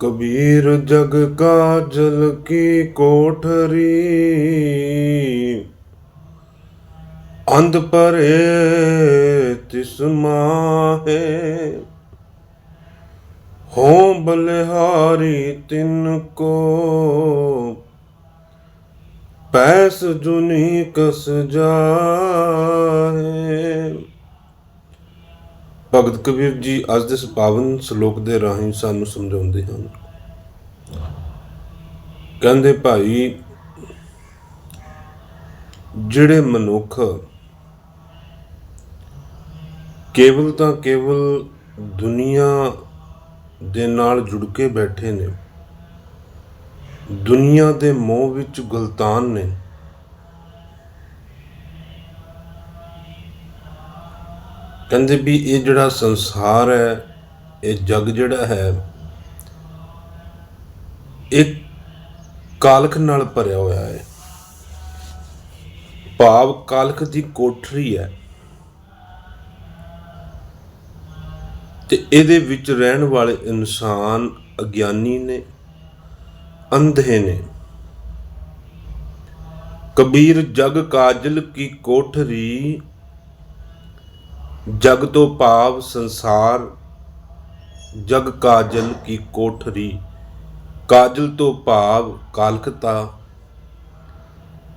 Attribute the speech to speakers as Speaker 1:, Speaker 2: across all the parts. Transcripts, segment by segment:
Speaker 1: ਕਬੀਰ ਜਗ ਕਾ ਜਲ ਕੀ ਕੋਠਰੀ? ਅੰਧ ਪਰੇ ਤਿਸ ਮਾਹੇ। ਹੋ ਬਲਿਹਾਰੀ ਤਿੰਨ ਕੋ। ਪੈਸ ਜੁਨੀ ਕਸ ਜਾਏ ਭਗਤ ਕਬੀਰ ਜੀ ਅੱਜ ਦੇ ਇਸ ਪਾਵਨ ਸ਼ਲੋਕ ਦੇ ਰਾਹੀਂ ਸਾਨੂੰ ਸਮਝਾਉਂਦੇ ਹਨ। ਕਹਿੰਦੇ ਭਾਈ, ਜਿਹੜੇ ਮਨੁੱਖ ਕੇਵਲ ਤਾਂ ਕੇਵਲ ਦੁਨੀਆ ਦੇ ਨਾਲ ਜੁੜ ਕੇ ਬੈਠੇ ਨੇ, ਦੁਨੀਆ ਦੇ ਮੋਹ ਵਿੱਚ ਗੁਲਤਾਨ ਨੇ ਕਹਿੰਦੇ ਵੀ ਇਹ ਜਿਹੜਾ ਸੰਸਾਰ ਹੈ, ਇਹ ਜਗ ਜਿਹੜਾ ਹੈ, ਇਹ ਕਾਲਖ ਨਾਲ ਭਰਿਆ ਹੋਇਆ ਹੈ। ਭਾਵ ਕਾਲਖ ਦੀ ਕੋਠਰੀ ਹੈ। ਤੇ ਇਹਦੇ ਵਿੱਚ ਰਹਿਣ ਵਾਲੇ ਇਨਸਾਨ ਅਗਿਆਨੀ ਨੇ, ਅੰਧੇ ਨੇ। ਕਬੀਰ ਜਗ ਕਾਜਲ ਕੀ ਕੋਠਰੀ ਜਗ ਤੋਂ ਭਾਵ ਸੰਸਾਰ, ਜਗ ਕਾਜਲ ਕੀ ਕੋਠਰੀ, ਕਾਜਲ ਤੋਂ ਭਾਵ ਕਾਲਕਤਾ।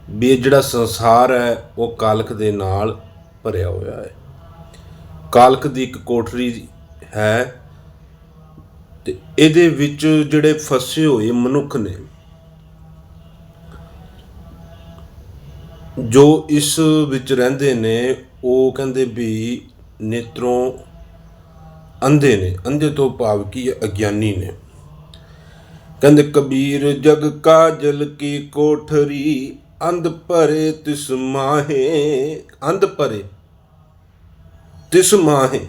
Speaker 1: ਵੀ ਇਹ ਜਿਹੜਾ ਸੰਸਾਰ ਹੈ, ਉਹ ਕਾਲਕ ਦੇ ਨਾਲ ਭਰਿਆ ਹੋਇਆ ਹੈ। ਕਾਲਕ ਦੀ ਇੱਕ ਕੋਠਰੀ ਹੈ ਤੇ ਇਹਦੇ ਵਿੱਚ ਜਿਹੜੇ ਫਸੇ ਹੋਏ ਮਨੁੱਖ ਨੇ, ਜੋ ਇਸ ਵਿੱਚ ਰਹਿੰਦੇ ਨੇ, ਉਹ ਕਹਿੰਦੇ ਵੀ ਨੇਤਰੋਂ ਅੰਧੇ ਨੇ, ਅੰਧੇ ਤੋਂ ਭਾਵ ਕੀ ਅਗਿਆਨੀ ਨੇ। ਕਹਿੰਦੇ, ਕਬੀਰ ਜਗ ਕਾਜਲ ਕੀ ਕੋਠਰੀ, ਅੰਧ ਭਰੇ ਤਿਸ ਮਾਹੇ। ਅੰਧ ਭਰੇ ਤਿਸ ਮਾਹੇ,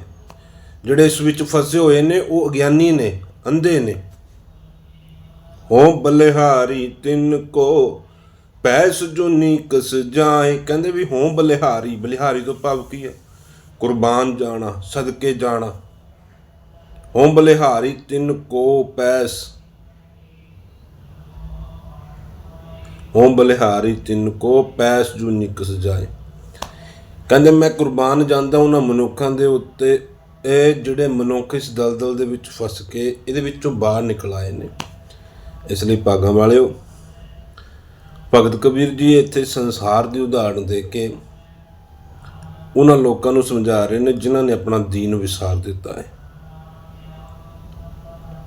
Speaker 1: ਜਿਹੜੇ ਇਸ ਵਿੱਚ ਫਸੇ ਹੋਏ ਨੇ, ਉਹ ਅਗਿਆਨੀ ਨੇ, ਅੰਧੇ ਨੇ। ਹੋ ਬਲਿਹਾਰੀ ਤਿੰਨ ਕੋ ਪੈਸ ਜੋ ਨੀਕਸ ਜਾਏ ਕਹਿੰਦੇ ਵੀ, ਹੋ ਬਲਿਹਾਰੀ। ਬਲਿਹਾਰੀ ਤੋਂ ਭਾਵ ਕੀ ਹੈ? ਕੁਰਬਾਨ ਜਾਣਾ, ਸਦਕੇ ਜਾਣਾ। ਹੋ ਬਲਿਹਾਰੀ ਤਿੰਨ ਕੋ ਪੈਸ। ਹੋ ਬਲਿਹਾਰੀ ਤਿੰਨ ਕੋ ਪੈਸ ਜੂ ਨਿਕਸ ਜਾਏ। ਕਹਿੰਦੇ, ਮੈਂ ਕੁਰਬਾਨ ਜਾਂਦਾ ਉਹਨਾਂ ਮਨੁੱਖਾਂ ਦੇ ਉੱਤੇ, ਇਹ ਜਿਹੜੇ ਮਨੁੱਖ ਇਸ ਦਲਦਲ ਦੇ ਵਿੱਚ ਫਸ ਕੇ ਇਹਦੇ ਵਿੱਚੋਂ ਬਾਹਰ ਨਿਕਲ ਆਏ ਨੇ। ਇਸ ਲਈ ਭਾਗਾਂ ਵਾਲਿਓ, ਭਗਤ ਕਬੀਰ ਜੀ ਇੱਥੇ ਸੰਸਾਰ ਦੀ ਉਦਾਹਰਣ ਦੇ ਕੇ ਉਹਨਾਂ ਲੋਕਾਂ ਨੂੰ ਸਮਝਾ ਰਹੇ ਨੇ ਜਿਨ੍ਹਾਂ ਨੇ ਆਪਣਾ ਦੀਨ ਵਿਸਾਰ ਦਿੱਤਾ ਹੈ।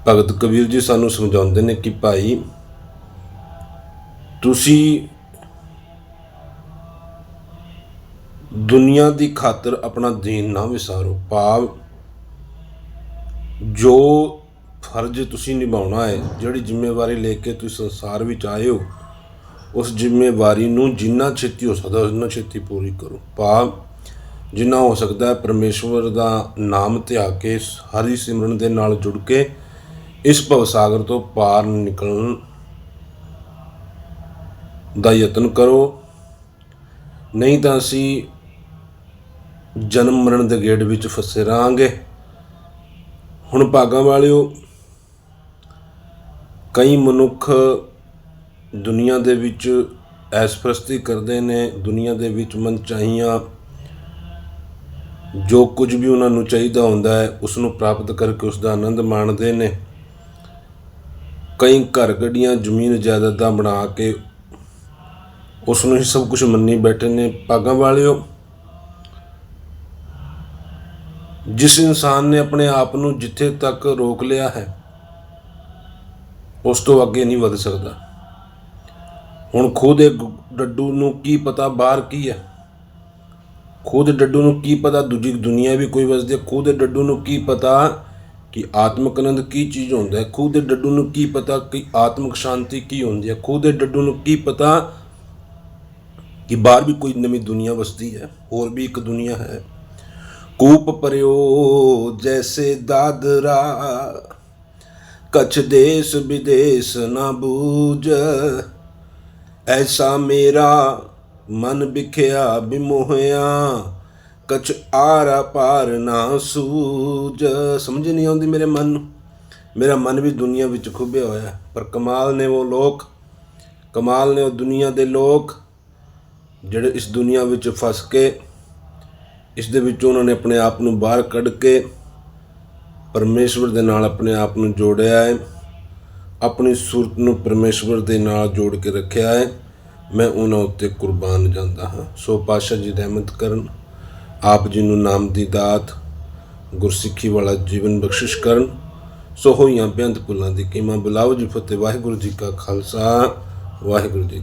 Speaker 1: ਭਗਤ ਕਬੀਰ ਜੀ ਸਾਨੂੰ ਸਮਝਾਉਂਦੇ ਨੇ ਕਿ ਭਾਈ, ਤੁਸੀਂ ਦੁਨੀਆ ਦੀ ਖਾਤਰ ਆਪਣਾ ਦੀਨ ਨਾ ਵਿਸਾਰੋ। ਭਾਵ, ਜੋ ਫਰਜ਼ ਤੁਸੀਂ ਨਿਭਾਉਣਾ ਹੈ, ਜਿਹੜੀ ਜ਼ਿੰਮੇਵਾਰੀ ਲੈ ਕੇ ਤੁਸੀਂ ਸੰਸਾਰ ਵਿੱਚ ਆਏ ਹੋ, ਉਸ ਜ਼ਿੰਮੇਵਾਰੀ ਨੂੰ ਜਿੰਨਾ ਛੇਤੀ ਹੋ ਸਕਦਾ, ਉਨਾ ਛੇਤੀ ਪੂਰੀ ਕਰੋ। ਭਾਵ ਜਿੰਨਾ ਹੋ ਸਕਦਾ ਹੈ ਪਰਮੇਸ਼ਵਰ ਦਾ ਨਾਮ ਧਿਆ ਕੇ ਹਰੀ ਸਿਮਰਨ ਦੇ ਨਾਲ ਜੁੜ ਕੇ ਇਸ ਭਵ ਸਾਗਰ ਤੋਂ ਪਾਰ ਨਿਕਲਣ ਦਾ ਯਤਨ ਕਰੋ। ਨਹੀਂ ਤਾਂ ਅਸੀਂ ਜਨਮ ਮਰਨ ਦੇ ਗੇੜ ਵਿੱਚ ਫਸੇ ਰਹਾਂਗੇ। ਹੁਣ ਭਾਗਾਂ ਵਾਲਿਓ, ਕਈ ਮਨੁੱਖ ਦੁਨੀਆ ਦੇ ਵਿੱਚ ਐਸਪ੍ਰਸਤੀ ਕਰਦੇ ਨੇ, ਦੁਨੀਆ ਦੇ ਵਿੱਚ ਮਨ ਚਾਹੀਆਂ ਜੋ ਕੁਝ ਵੀ ਉਹਨਾਂ ਨੂੰ ਚਾਹੀਦਾ ਹੁੰਦਾ ਹੈ ਉਸ ਨੂੰ ਪ੍ਰਾਪਤ ਕਰਕੇ ਉਸ ਦਾ ਆਨੰਦ ਮਾਣਦੇ ਨੇ। ਕਈ ਘਰ ਗੱਡੀਆਂ, ਜ਼ਮੀਨ ਜਾਇਦਾਦਾਂ ਬਣਾ ਕੇ ਉਸ ਨੂੰ ਹੀ ਸਭ ਕੁਝ ਮੰਨੀ ਬੈਠੇ ਨੇ। ਪਾਗਾਂ ਵਾਲਿਓ, ਜਿਸ ਇਨਸਾਨ ਨੇ ਆਪਣੇ ਆਪ ਨੂੰ ਜਿੱਥੇ ਤੱਕ ਰੋਕ ਲਿਆ ਹੈ, ਉਸ ਤੋਂ ਅੱਗੇ ਨਹੀਂ ਵਧ ਸਕਦਾ। ਹੁਣ ਖੁਦ ਇੱਕ ਡੱਡੂ ਨੂੰ ਕੀ ਪਤਾ ਬਾਹਰ ਕੀ ਹੈ। ਖੁਦ ਡੱਡੂ ਨੂੰ ਕੀ ਪਤਾ, ਦੂਜੀ ਦੁਨੀਆ ਵੀ ਕੋਈ ਵਸਦੀ ਹੈ। ਖੁਦ ਡੱਡੂ ਨੂੰ ਕੀ ਪਤਾ ਕਿ ਆਤਮਕ ਆਨੰਦ ਕੀ ਚੀਜ਼ ਹੁੰਦਾ ਹੈ? ਖੁਦ ਡੱਡੂ ਨੂੰ ਕੀ ਪਤਾ ਕਿ ਆਤਮਿਕ ਸ਼ਾਂਤੀ ਕੀ ਹੁੰਦੀ ਹੈ? ਖੁਦ ਡੱਡੂ ਨੂੰ ਕੀ ਪਤਾ ਕਿ ਬਾਹਰ ਵੀ ਕੋਈ ਨਵੀਂ ਦੁਨੀਆ ਵਸਦੀ ਹੈ? ਹੋਰ ਵੀ ਇੱਕ ਦੁਨੀਆ ਹੈ। ਕੂਪ ਪਰਿਓ ਜੈਸੇ ਦਾਦਰਾ, ਕਛ ਦੇਸ ਵਿਦੇਸ ਨਾ ਬੂਝ। ਐਸਾ ਮੇਰਾ ਮਨ ਵਿਖਿਆ ਬਿਮੋਹਿਆ, ਕਛ ਆਰਾ ਪਾਰ ਨਾ ਸੂਝ ਸਮਝ ਨਹੀਂ ਆਉਂਦੀ ਮੇਰੇ ਮਨ ਨੂੰ। ਮੇਰਾ ਮਨ ਵੀ ਦੁਨੀਆ ਵਿੱਚ ਖੁੱਭਿਆ ਹੋਇਆ ਪਰ ਕਮਾਲ ਨੇ ਉਹ ਲੋਕ, ਕਮਾਲ ਨੇ ਉਹ ਦੁਨੀਆ ਦੇ ਲੋਕ, ਜਿਹੜੇ ਇਸ ਦੁਨੀਆ ਵਿੱਚ ਫਸ ਕੇ, ਇਸ ਦੇ ਵਿੱਚੋਂ ਉਹਨਾਂ ਨੇ ਆਪਣੇ ਆਪ ਨੂੰ ਬਾਹਰ ਕੱਢ ਕੇ, ਪਰਮੇਸ਼ਵਰ ਦੇ ਨਾਲ ਆਪਣੇ ਆਪ ਨੂੰ ਜੋੜਿਆ ਹੈ, ਆਪਣੀ ਸੂਰਤ ਨੂੰ ਪਰਮੇਸ਼ਵਰ ਦੇ ਨਾਲ ਜੋੜ ਕੇ ਰੱਖਿਆ ਹੈ। ਮੈਂ ਉਹਨਾਂ ਉੱਤੇ ਕੁਰਬਾਨ ਜਾਂਦਾ ਹਾਂ। ਸੋ ਪਾਸ਼ਾ ਜੀ ਰਹਿਮਤ ਕਰਨ, ਆਪ ਜੀ ਨੂੰ ਨਾਮ ਦੀ ਦਾਤ, ਗੁਰਸਿੱਖੀ ਵਾਲਾ ਜੀਵਨ ਬਖਸ਼ਿਸ਼ ਕਰਨ। ਸੋ ਹੋਈਆਂ ਬੇਅੰਤ ਭੁੱਲਾਂ ਦੀ ਕੀਮਾ ਬੁਲਾਓ ਜੀ ਫਤਿਹ। ਵਾਹਿਗੁਰੂ ਜੀ ਕਾ ਖਾਲਸਾ, ਵਾਹਿਗੁਰੂ ਜੀ